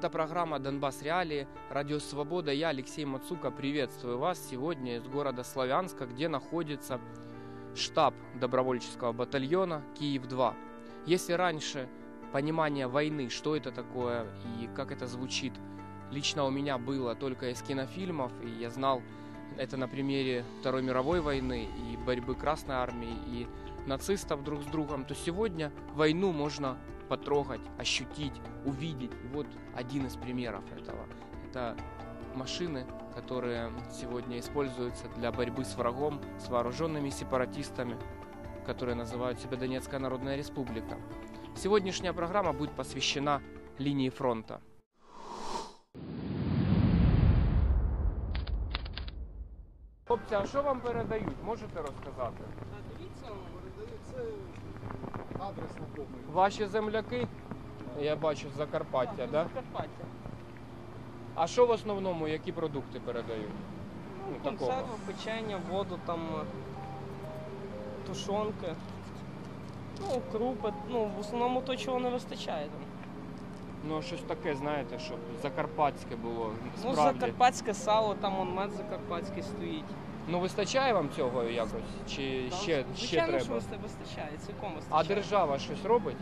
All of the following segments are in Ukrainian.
Это программа «Донбасс Реалии», Радио Свобода. Я, Алексей Мацука, приветствую вас сегодня из города Славянска, где находится штаб добровольческого батальона «Киев-2». Если раньше понимание войны, что это такое и как это звучит, лично у меня было только из кинофильмов, и я знал это на примере Второй мировой войны и борьбы Красной Армии и нацистов друг с другом, то сегодня войну можно потрогать, ощутить, увидеть. И вот один из примеров этого. Это машины, которые сегодня используются для борьбы с врагом, с вооруженными сепаратистами, которые называют себя Донецкая Народная Республика. Сегодняшняя программа будет посвящена линии фронта. Хлопці, а що вам передають? Можете розказати? Адрес напомню. Ваші земляки, я бачу, з Закарпаття, да? Закарпаття. А що в основному, які продукти передають? Ну, Ну, такого. консерви, печення, воду, там е, тушонки. Ну, крупи, ну, в основному то, чого не вистачає там. Ну, щось таке, знаєте, щоб закарпатське було. Ну, Справді. закарпатське сало, там он мед закарпатський стоїть. Ну, вистачає вам цього якось? Чи Там, ще, ще Звичайно, що треба? виста- вистачає, цілком А держава щось робить?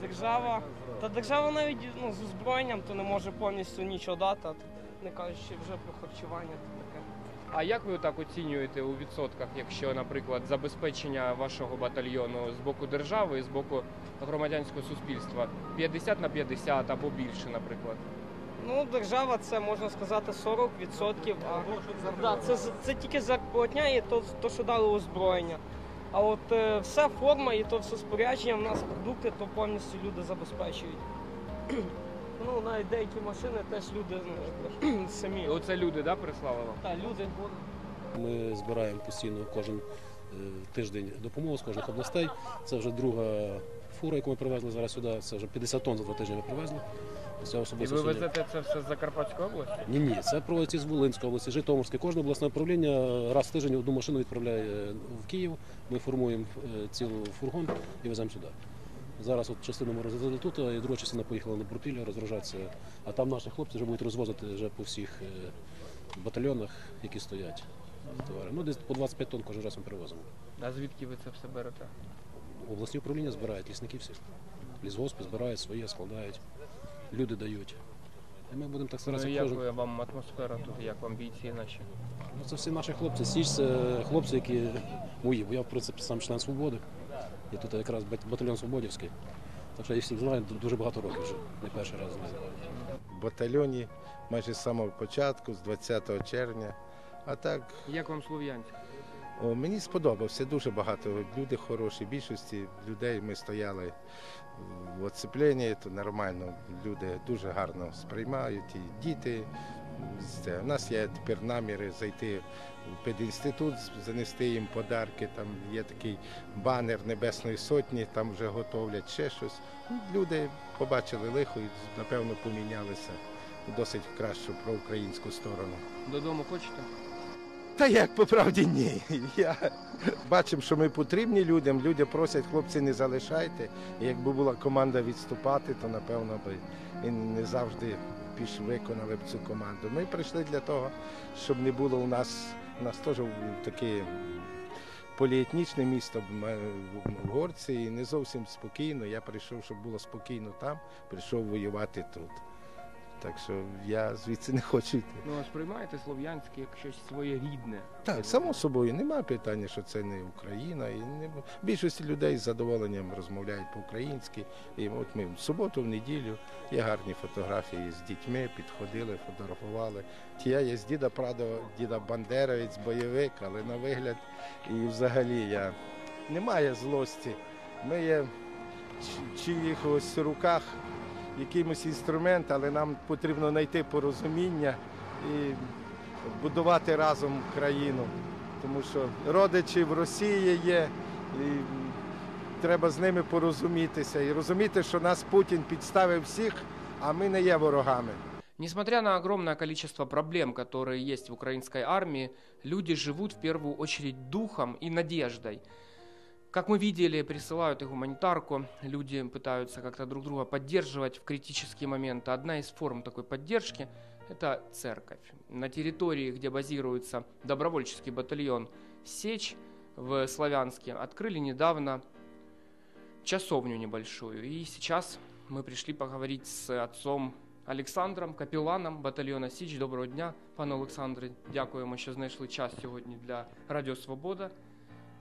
Держава. Та держава навіть ну, з озброєнням то не може повністю нічого дати, а тут, не кажучи вже про харчування, то таке. А як ви так оцінюєте у відсотках, якщо, наприклад, забезпечення вашого батальйону з боку держави і з боку громадянського суспільства 50 на 50 або більше, наприклад? Ну, держава це можна сказати 40%, а да, це, це тільки зарплатня і то, то, що дали озброєння. А от е, вся форма і то все спорядження, в нас продукти, то повністю люди забезпечують. ну, навіть деякі машини теж люди ну, самі. оце люди, да, прислали вам? Та, люди. Ми збираємо постійно кожен е, тиждень допомогу з кожних областей. Це вже друга фура, яку ми привезли зараз сюди. Це вже 50 тонн за два тижні ми привезли. Це І ви везете це все з Закарпатської області? Ні, ні, це проводиться з Волинської області, Житомирської. Кожне обласне управління раз в тиждень одну машину відправляє в Київ. Ми формуємо е, цілу фургон і веземо сюди. Зараз от частину ми розвезли тут, а і друга частина поїхала на Бурпілля розгружатися. А там наші хлопці вже будуть розвозити вже по всіх е, батальйонах, які стоять. Товари. Ну, десь по 25 тонн кожен раз ми привозимо. А звідки ви це все берете? Обласні управління збирають, лісники всі. Лісгоспи збирають своє, складають, люди дають. І ми будемо так Ну, старатися і як кожен. вам атмосфера тут, як вам бійці наші? Ну, це всі наші хлопці. Січ це хлопці, які мої. Бо я, в принципі, сам член свободи. І тут якраз батальйон Свободівський. Так що я їх всіх знаю дуже багато років вже, не перший раз знаю. В батальйоні майже з самого початку, з 20 червня. А так, Як вам Слов'янськ? Мені сподобався дуже багато. Люди хороші, більшості людей ми стояли в оцепленні, то нормально. Люди дуже гарно сприймають, і діти. У нас є тепер наміри зайти в педінститут, занести їм подарки. Там є такий банер Небесної Сотні, там вже готовлять ще щось. Люди побачили лихо і, напевно, помінялися досить кращу проукраїнську сторону. Додому хочете? Та як по правді ні. Я бачимо, що ми потрібні людям. Люди просять, хлопці, не залишайте. І якби була команда відступати, то напевно би і не завжди піш виконали б цю команду. Ми прийшли для того, щоб не було у нас у нас теж таке поліетнічне місто в горці, і не зовсім спокійно. Я прийшов, щоб було спокійно там, прийшов воювати тут. Так що я звідси не хочу йти. Ну, а сприймаєте Слов'янськ як щось своє рідне? Так, само собою, немає питання, що це не Україна. І не... Більшість людей з задоволенням розмовляють по-українськи. І от ми в суботу, в неділю є гарні фотографії з дітьми, підходили, фотографували. Я є з діда Прадо, діда Бандеровець, бойовик, але на вигляд і взагалі я немає злості. Ми є в чиїхось руках якийсь інструмент, але нам потрібно знайти порозуміння і будувати разом країну. Тому що родичі в Росії є, і треба з ними порозумітися і розуміти, що нас Путін підставив всіх, а ми не є ворогами. Несмотря на огромное количество проблем, которые есть в украинской армии, люди живут в первую очередь духом и надеждой. Как мы видели, присылают и гуманитарку, люди пытаются как-то друг друга поддерживать в критические моменты. Одна из форм такой поддержки – это церковь. На территории, где базируется добровольческий батальон «Сечь» в Славянске, открыли недавно часовню небольшую. И сейчас мы пришли поговорить с отцом Олександром, капеланом батальйона Січ. Доброго дня, пане Олександре. Дякуємо, що знайшли час сьогодні для Радіо Свобода.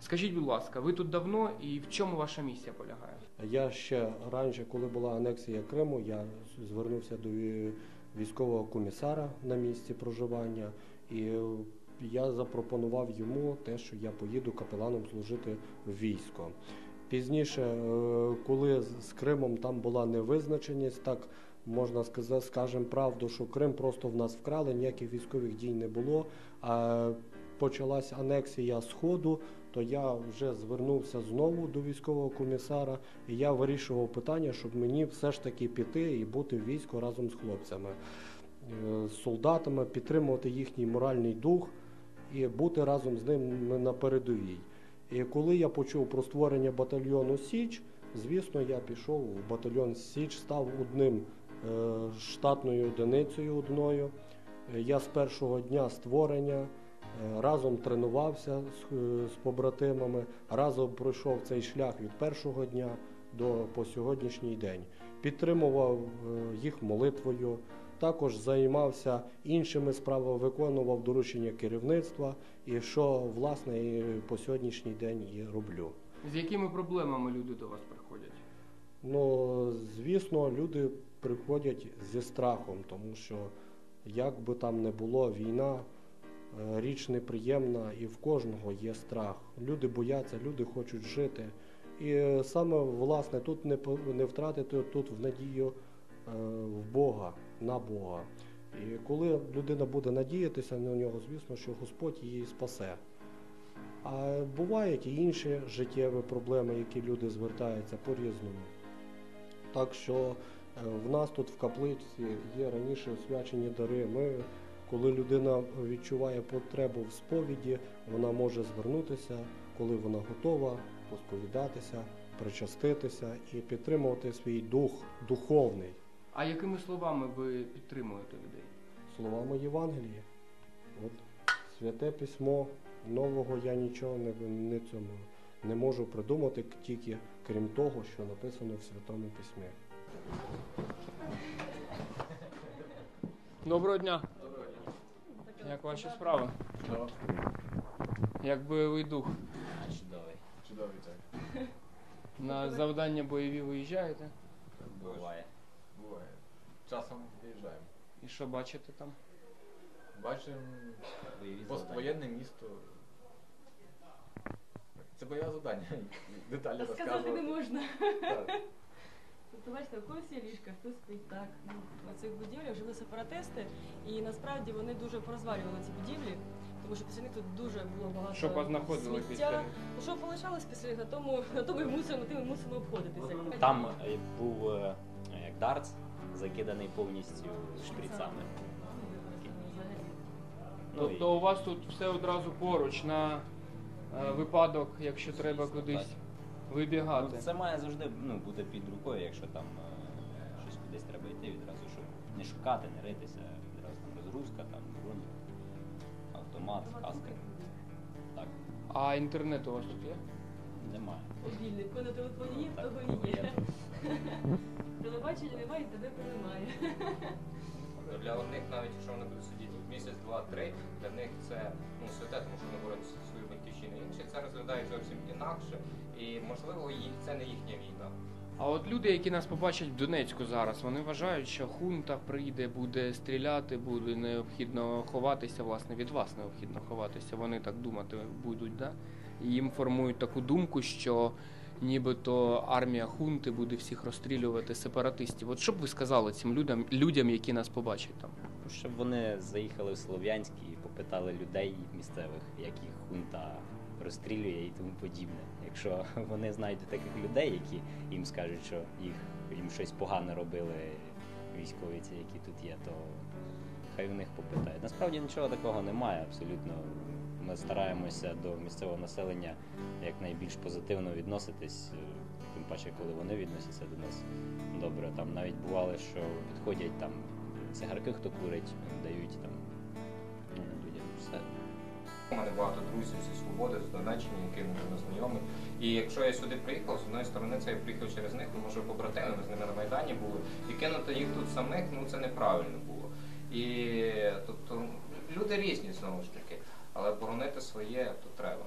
Скажіть, будь ласка, ви тут давно і в чому ваша місія полягає? Я ще раніше, коли була анексія Криму, я звернувся до військового комісара на місці проживання, і я запропонував йому те, що я поїду капеланом служити в військо. Пізніше, е, коли з Кримом там була невизначеність, так можна сказати, скажемо правду, що Крим просто в нас вкрали, ніяких військових дій не було. А почалась анексія Сходу, то я вже звернувся знову до військового комісара, і я вирішував питання, щоб мені все ж таки піти і бути в війську разом з хлопцями, е, з солдатами, підтримувати їхній моральний дух і бути разом з ними на передовій. І коли я почув про створення батальйону Січ, звісно, я пішов в батальйон Січ, став одним е, штатною одиницею одною. Е, Я з першого дня створення разом тренувався з, е, з побратимами, разом пройшов цей шлях від першого дня до по сьогоднішній день. Підтримував е, їх молитвою, також займався іншими справами, виконував доручення керівництва, і що власне і по сьогоднішній день і роблю. З якими проблемами люди до вас приходять? Ну, звісно, люди приходять зі страхом, тому що як би там не було, війна е, річ неприємна, і в кожного є страх. Люди бояться, люди хочуть жити. І е, саме власне тут не, не втратити тут в надію е, в Бога, на Бога. І коли людина буде надіятися на нього, звісно, що Господь її спасе. А бувають і інші життєві проблеми, які люди звертаються по-різному. Так що е, в нас тут в каплиці є раніше освячені дари. Ми, коли людина відчуває потребу в сповіді, вона може звернутися, коли вона готова, посповідатися, причаститися і підтримувати свій дух духовний А якими словами ви підтримуєте людей? словами Євангелії. От святе письмо нового я нічого не, не цьому не можу придумати тільки крім того, що написано в Святому Письмі. Доброго дня. Як ваші справи? Як бойовий дух? Чудовий. Чудовий так. На завдання бойові виїжджаєте? Буває. Буває. Часом виїжджаємо. І що бачите там? Бачимо поствоєнне місто. Це бойове завдання. Деталі Сказати не можна. Так. Тобто, бачите, у когось є ліжка, хтось спить так. Ну, в цих будівлях жили сепаратисти, і насправді вони дуже порозвалювали ці будівлі, тому що після них тут дуже було багато Що познаходили сміття. після них? Ну, що полишалось після них, на тому, на тому і мусимо, тим і мусимо обходитися. Там е, був е, як дартс, закиданий повністю шприцами. Ну, і Тобто у вас тут все одразу поруч на е, випадок, якщо треба Звісно, кудись ну, вибігати. це має завжди ну, бути під рукою, якщо там е, щось кудись треба йти відразу, щоб не шукати, не ритися, відразу там розгрузка, там бронь, автомат, каска. Так, А інтернет у вас тут є? немає. Мобільний, коли на телефоні є, в того і є. Телебачення немає, тебе немає. Для одних, навіть якщо вони будуть сидіти місяць, два-три, для них це ну, святе, тому що вони за свою батьківщину. Інші це розглядають зовсім інакше, і можливо їх це не їхня війна. А от люди, які нас побачать в Донецьку зараз, вони вважають, що хунта прийде, буде стріляти, буде необхідно ховатися. Власне, від вас необхідно ховатися. Вони так думати будуть, да? І їм формують таку думку, що нібито армія хунти буде всіх розстрілювати сепаратистів. От що б ви сказали цим людям, людям, які нас побачать там? Щоб вони заїхали в Слов'янськ і попитали людей місцевих, як їх хунта розстрілює і тому подібне. Якщо вони знайдуть таких людей, які їм скажуть, що їх їм щось погане робили військові, ці, які тут є, то хай у них попитають. Насправді нічого такого немає, абсолютно ми стараємося до місцевого населення якнайбільш позитивно відноситись, е, тим паче, коли вони відносяться до нас добре. Там навіть бувало, що підходять там цигарки, хто курить, дають там. У мене багато друзів зі свободи, з Донеччини, якими ми знайомі. І якщо я сюди приїхав, з одної сторони це я приїхав через них, тому що побратими, ми з ними на Майдані були, і кинути їх тут самих, ну це неправильно було. І тобто люди різні знову ж таки, але боронити своє то треба.